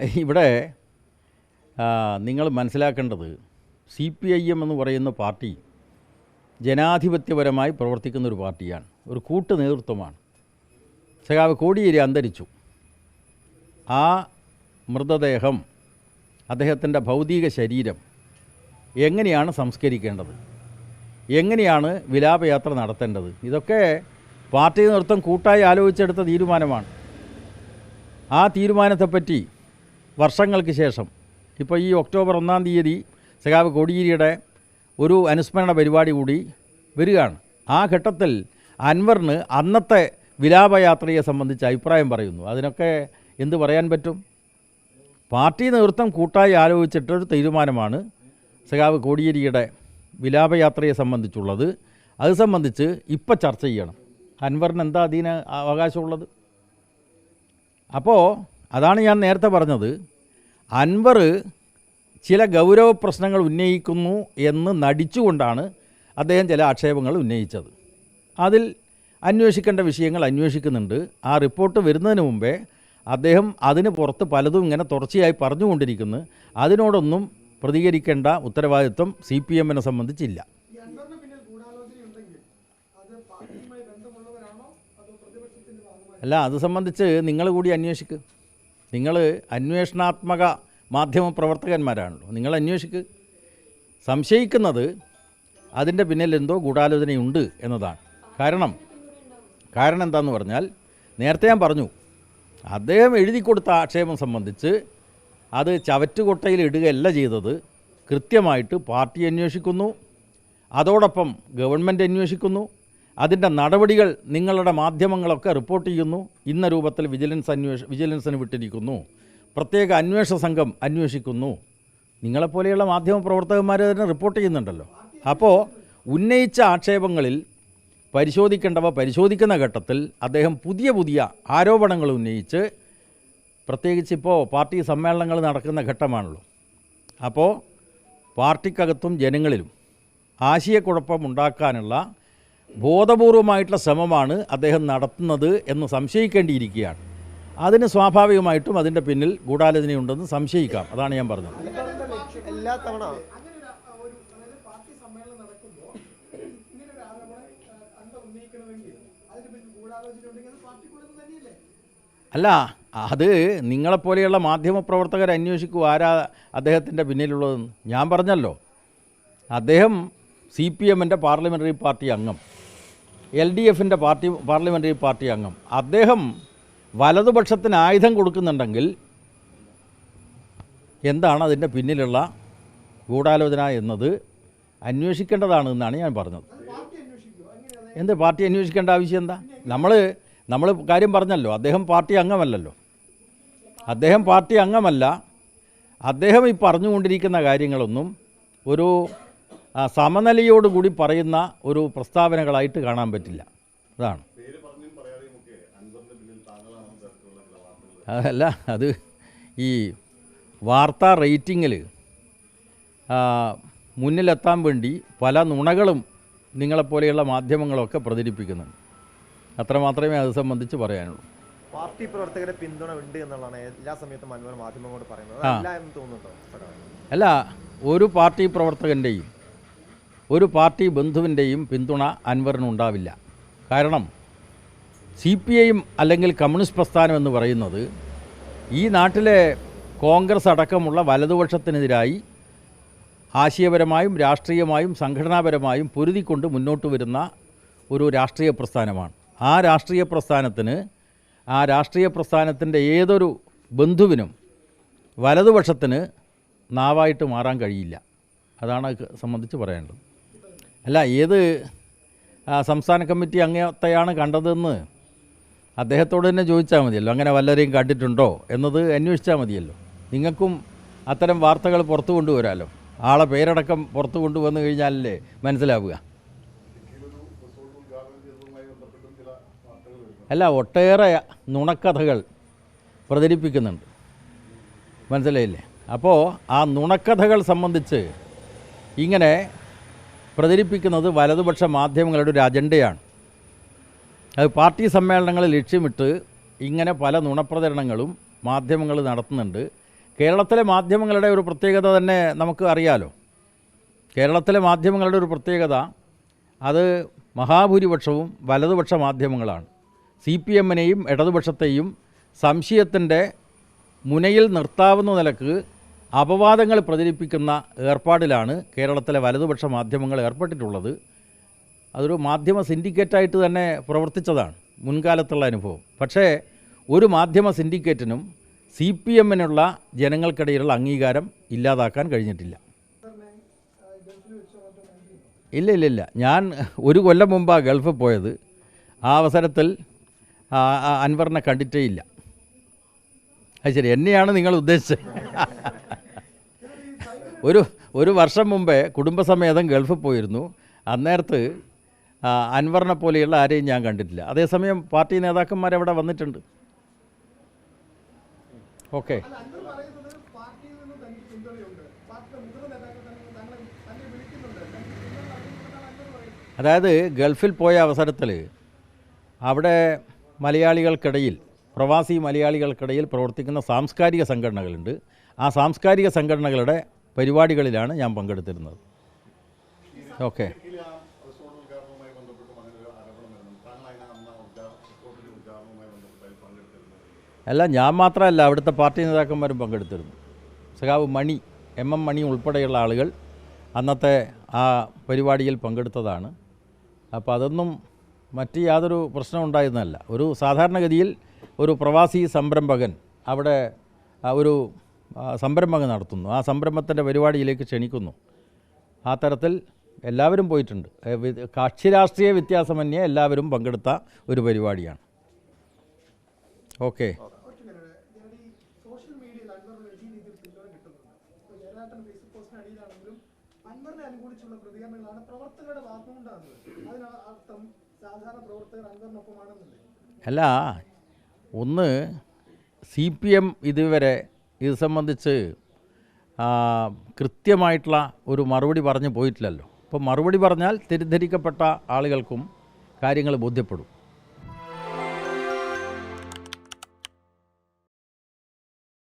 ഇവിടെ നിങ്ങൾ മനസ്സിലാക്കേണ്ടത് സി പി ഐ എം എന്ന് പറയുന്ന പാർട്ടി ജനാധിപത്യപരമായി പ്രവർത്തിക്കുന്ന ഒരു പാർട്ടിയാണ്. ഒരു കൂട്ട് നേതൃത്വമാണ്. സഖാവ് കോടിയേരി അന്തരിച്ചു. ആ മൃതദേഹം അദ്ദേഹത്തിന്റെ ഭൗതിക ശരീരം എങ്ങനെയാണ് സംസ്കരിക്കേണ്ടത്? എങ്ങനെയാണ് വിലാപയാത്ര നടത്തേണ്ടത്? ഇതൊക്കെ പാർട്ടി നേതൃത്വം കൂട്ടായി ആലോചിച്ചെടുത്ത തീരുമാനമാണ്. ആ തീരുമാനത്തെപ്പറ്റി വർഷങ്ങൾക്ക് ശേഷം. ഇപ്പോൾ ഈ ഒക്ടോബർ ഒന്നാം തീയതി സഖാവ് കോടിയേരിയുടെ ഒരു അനുസ്മരണ പരിപാടി കൂടി വരികയാണ്. ആ ഘട്ടത്തിൽ അൻവറിന് അന്നത്തെ വിലാപയാത്രയെ സംബന്ധിച്ച് അഭിപ്രായം പറയുന്നു. അതിനൊക്കെ എന്ത് പറയാൻ പറ്റും? പാർട്ടി നേതൃത്വം കൂട്ടായി ആലോചിച്ചിട്ടൊരു തീരുമാനമാണ് സഖാവ് കോടിയേരിയുടെ വിലാപയാത്രയെ സംബന്ധിച്ചുള്ളത്. അത് സംബന്ധിച്ച് ഇപ്പം ചർച്ച ചെയ്യണം. അൻവറിന് എന്താ അതിന് അവകാശമുള്ളത്? അപ്പോൾ അതാണ് ഞാൻ നേരത്തെ പറഞ്ഞത്. അൻവർ ചില ഗൗരവ പ്രശ്നങ്ങൾ ഉന്നയിക്കുന്നു എന്ന് നടിച്ചുകൊണ്ടാണ് അദ്ദേഹം ചില ആക്ഷേപങ്ങൾ ഉന്നയിച്ചത്. അതിൽ അന്വേഷിക്കേണ്ട വിഷയങ്ങൾ അന്വേഷിക്കുന്നുണ്ട്. ആ റിപ്പോർട്ട് വരുന്നതിന് മുമ്പേ അദ്ദേഹം അതിന് പുറത്ത് പലതും ഇങ്ങനെ തുടർച്ചയായി പറഞ്ഞുകൊണ്ടിരിക്കുന്നു. അതിനോടൊന്നും പ്രതികരിക്കേണ്ട ഉത്തരവാദിത്വം സി പി എമ്മിനെ സംബന്ധിച്ചില്ല. അല്ല അത് സംബന്ധിച്ച് നിങ്ങൾ കൂടി അന്വേഷിക്ക്. നിങ്ങൾ അന്വേഷണാത്മക മാധ്യമ പ്രവർത്തകന്മാരാണല്ലോ. നിങ്ങൾ അന്വേഷിക്ക്. സംശയിക്കുന്നത് അതിന്റെ പിന്നിൽ എന്തോ ഗൂഢാലോചനയുണ്ട് എന്നതാണ്. കാരണം കാരണം എന്താന്ന് പറഞ്ഞാൽ നേരത്തെ ഞാൻ പറഞ്ഞു അദ്ദേഹം എഴുതി കൊടുത്ത ആക്ഷേപം സംബന്ധിച്ച് അത് ചവറ്റുകൊട്ടയിൽ ഇടുകയല്ല ചെയ്തത്. കൃത്യമായിട്ട് പാർട്ടി അന്വേഷിക്കുന്നു. അതോടൊപ്പം ഗവൺമെന്റ് അന്വേഷിക്കുന്നു. അതിന്റെ നടപടികൾ നിങ്ങളുടെ മാധ്യമങ്ങളൊക്കെ റിപ്പോർട്ട് ചെയ്യുന്നു. ഇന്ന രൂപത്തിൽ വിജിലൻസ് അന്വേഷ വിജിലൻസിന് വിട്ടിരിക്കുന്നു. പ്രത്യേക അന്വേഷണ സംഘം അന്വേഷിക്കുന്നു. നിങ്ങളെപ്പോലെയുള്ള മാധ്യമ പ്രവർത്തകന്മാർ തന്നെ റിപ്പോർട്ട് ചെയ്യുന്നുണ്ടല്ലോ. അപ്പോൾ ഉന്നയിച്ച ആക്ഷേപങ്ങളിൽ പരിശോധിക്കേണ്ടവ പരിശോധിക്കുന്ന ഘട്ടത്തിൽ അദ്ദേഹം പുതിയ പുതിയ ആരോപണങ്ങൾ ഉന്നയിച്ച് പ്രത്യേകിച്ച് ഇപ്പോൾ പാർട്ടി സമ്മേളനങ്ങൾ നടക്കുന്ന ഘട്ടമാണല്ലോ. അപ്പോൾ പാർട്ടിക്കകത്തും ജനങ്ങളിലും ആശയക്കുഴപ്പം ഉണ്ടാക്കാനുള്ള ബോധപൂർവമായിട്ടുള്ള ശ്രമമാണ് അദ്ദേഹം നടത്തുന്നത് എന്ന് സംശയിക്കേണ്ടിയിരിക്കുകയാണ്. അതിന് സ്വാഭാവികമായിട്ടും അതിന്റെ പിന്നിൽ ഗൂഢാലോചനയുണ്ടെന്ന് സംശയിക്കാം. അതാണ് ഞാൻ പറഞ്ഞത്. എല്ലാ അല്ല അത് നിങ്ങളെപ്പോലെയുള്ള മാധ്യമപ്രവർത്തകർ അന്വേഷിക്കൂ. ആരാ അദ്ദേഹത്തിന്റെ പിന്നിലുള്ളതെന്ന്. ഞാൻ പറഞ്ഞല്ലോ. അദ്ദേഹം സി പി എമ്മിന്റെ പാർലമെന്ററി പാർട്ടി അംഗം. എൽ ഡി എഫിന്റെ പാർട്ടി പാർലമെന്ററി പാർട്ടി അംഗം. അദ്ദേഹം വലതുപക്ഷത്തിന് ആയുധം കൊടുക്കുന്നുണ്ടെങ്കിൽ എന്താണ് അതിന്റെ പിന്നിലുള്ള ഗൂഢാലോചന എന്നത്? അന്വേഷിക്കേണ്ടതാണ് എന്നാണ് ഞാൻ പറഞ്ഞത്. എന്ത് പാർട്ടി അന്വേഷിക്കേണ്ട ആവശ്യം എന്താ? നമ്മൾ നമ്മൾ കാര്യം പറഞ്ഞല്ലോ അദ്ദേഹം പാർട്ടി അംഗമല്ലല്ലോ. അദ്ദേഹം പാർട്ടി അംഗമല്ല. അദ്ദേഹം ഈ പറഞ്ഞുകൊണ്ടിരിക്കുന്ന കാര്യങ്ങളൊന്നും ഒരു സമനിലയോടുകൂടി പറയുന്ന ഒരു പ്രസ്താവനകളായിട്ട് കാണാൻ പറ്റില്ല. അതാണ്. അതല്ല അത് ഈ വാർത്താ റേറ്റിങ്ങിൽ മുന്നിലെത്താൻ വേണ്ടി പല നുണകളും നിങ്ങളെപ്പോലെയുള്ള മാധ്യമങ്ങളൊക്കെ പ്രചരിപ്പിക്കുന്നുണ്ട്. അത്രമാത്രമേ അത് സംബന്ധിച്ച് പറയാനുള്ളൂ. പാർട്ടി പ്രവർത്തകരെ പിന്തുണ ഉണ്ട് എന്നുള്ളതാണ് എല്ലാ സമയത്തും മനോഹര മാധ്യമങ്ങളോട് പറയുന്നത്. അല്ല എന്ന് തോന്നുന്നുണ്ടോ? അല്ല ഒരു പാർട്ടി പ്രവർത്തകന്റെയും ഒരു പാർട്ടി ബന്ധുവിന്റെയും പിന്തുണ അൻവറിനുണ്ടാവില്ല കാരണം സി പി ഐയും അല്ലെങ്കിൽ കമ്മ്യൂണിസ്റ്റ് പ്രസ്ഥാനം എന്ന് പറയുന്നത് ഈ നാട്ടിലെ കോൺഗ്രസ് അടക്കമുള്ള വലതുപക്ഷത്തിനെതിരായി ആശയപരമായും രാഷ്ട്രീയമായും സംഘടനാപരമായും പൊരുതിക്കൊണ്ട് മുന്നോട്ട് വരുന്ന ഒരു രാഷ്ട്രീയ പ്രസ്ഥാനമാണ്. ആ രാഷ്ട്രീയ പ്രസ്ഥാനത്തിന് ആ രാഷ്ട്രീയ പ്രസ്ഥാനത്തിന്റെ ഏതൊരു ബന്ധുവിനും വലതുപക്ഷത്തിന് നാവായിട്ട് മാറാൻ കഴിയില്ല. അതാണ് അത് സംബന്ധിച്ച് പറയാനുള്ളത് അല്ല ഏത് സംസ്ഥാന കമ്മിറ്റി അങ്ങത്തെയാണ് കണ്ടതെന്ന് അദ്ദേഹത്തോട് തന്നെ ചോദിച്ചാൽ മതിയല്ലോ. അങ്ങനെ വല്ലവരെയും കണ്ടിട്ടുണ്ടോ എന്നത് അന്വേഷിച്ചാൽ മതിയല്ലോ. നിങ്ങൾക്കും അത്തരം വാർത്തകൾ പുറത്തു കൊണ്ടുവരാമല്ലോ ആളെ പേരടക്കം പുറത്തു കൊണ്ടുവന്നു കഴിഞ്ഞാലല്ലേ മനസ്സിലാവുക. അല്ല ഒട്ടേറെ നുണക്കഥകൾ പ്രചരിപ്പിക്കുന്നുണ്ട്. മനസ്സിലായില്ലേ? അപ്പോൾ ആ നുണക്കഥകൾ സംബന്ധിച്ച് ഇങ്ങനെ പ്രചരിപ്പിക്കുന്നത് വലതുപക്ഷ മാധ്യമങ്ങളുടെ ഒരു അജണ്ടയാണ്. അത് പാർട്ടി സമ്മേളനങ്ങളെ ലക്ഷ്യമിട്ട് ഇങ്ങനെ പല നുണപ്രചരണങ്ങളും മാധ്യമങ്ങൾ നടത്തുന്നുണ്ട്. കേരളത്തിലെ മാധ്യമങ്ങളുടെ ഒരു പ്രത്യേകത തന്നെ നമുക്ക് അറിയാലോ. കേരളത്തിലെ മാധ്യമങ്ങളുടെ ഒരു പ്രത്യേകത അത് മഹാഭൂരിപക്ഷവും വലതുപക്ഷ മാധ്യമങ്ങളാണ്. സി പി എമ്മിനെയും ഇടതുപക്ഷത്തെയും സംശയത്തിന്റെ മുനയിൽ നിർത്താവുന്ന നിലയ്ക്ക് അപവാദങ്ങൾ പ്രചരിപ്പിക്കുന്ന ഏർപ്പാടിലാണ് കേരളത്തിലെ വലതുപക്ഷ മാധ്യമങ്ങൾ ഏർപ്പെട്ടിട്ടുള്ളത്. അതൊരു മാധ്യമ സിൻഡിക്കേറ്റായിട്ട് തന്നെ പ്രവർത്തിച്ചതാണ് മുൻകാലത്തുള്ള അനുഭവം. പക്ഷേ ഒരു മാധ്യമ സിൻഡിക്കേറ്റിനും സി പി എമ്മിനുള്ള ജനങ്ങൾക്കിടയിലുള്ള അംഗീകാരം ഇല്ലാതാക്കാൻ കഴിഞ്ഞിട്ടില്ല. ഇല്ല ഇല്ല ഇല്ല. ഞാൻ ഒരു കൊല്ലം മുമ്പാണ് ഗൾഫിൽ പോയത്. ആ അവസരത്തിൽ അൻവറിനെ കണ്ടിട്ടേ ഇല്ല. അത് ശരി എന്നെയാണ് നിങ്ങൾ ഉദ്ദേശിച്ചത്? ഒരു ഒരു വർഷം മുമ്പേ കുടുംബസമേതം ഗൾഫിൽ പോയിരുന്നു. അന്നേരത്ത് അൻവറിനെ പോലെയുള്ള ആരെയും ഞാൻ കണ്ടിട്ടില്ല. അതേസമയം പാർട്ടി നേതാക്കന്മാർ അവിടെ വന്നിട്ടുണ്ട്. ഓക്കെ. അതായത് ഗൾഫിൽ പോയ അവസരത്തിൽ അവിടെ മലയാളികൾക്കിടയിൽ പ്രവാസി മലയാളികൾക്കിടയിൽ പ്രവർത്തിക്കുന്ന സാംസ്കാരിക സംഘടനകളുണ്ട്. ആ സാംസ്കാരിക സംഘടനകളുടെ പരിപാടികളിലാണ് ഞാൻ പങ്കെടുത്തിരുന്നത്. ഓക്കെ. അല്ല ഞാൻ മാത്രമല്ല അവിടുത്തെ പാർട്ടി നേതാക്കന്മാരും പങ്കെടുത്തിരുന്നു. സഖാവ് മണി എം എം മണി ഉൾപ്പെടെയുള്ള ആളുകൾ അന്നത്തെ ആ പരിപാടിയിൽ പങ്കെടുത്തതാണ്. അപ്പോൾ അതൊന്നും മറ്റ് യാതൊരു പ്രശ്നം ഉണ്ടായിരുന്നല്ല ഒരു സാധാരണഗതിയിൽ ഒരു പ്രവാസി സംരംഭകൻ അവിടെ ഒരു ആ, സംരംഭം നടത്തുന്നു. ആ സംരംഭത്തിന്റെ പരിപാടിയിലേക്ക് ക്ഷണിക്കുന്നു. ആ തരത്തിൽ എല്ലാവരും പോയിട്ടുണ്ട്. കക്ഷി രാഷ്ട്രീയ വ്യത്യാസമന്യേ എല്ലാവരും പങ്കെടുത്ത ഒരു പരിപാടിയാണ്. ഓക്കെ. അല്ല ഒന്ന് സി പി എം ഇതുവരെ ഇത് സംബന്ധിച്ച് കൃത്യമായിട്ടുള്ള ഒരു മറുപടി പറഞ്ഞു പോയിട്ടില്ലല്ലോ. അപ്പോൾ മറുപടി പറഞ്ഞാൽ തെറ്റിദ്ധരിക്കപ്പെട്ട ആളുകൾക്കും കാര്യങ്ങൾ ബോധ്യപ്പെടും.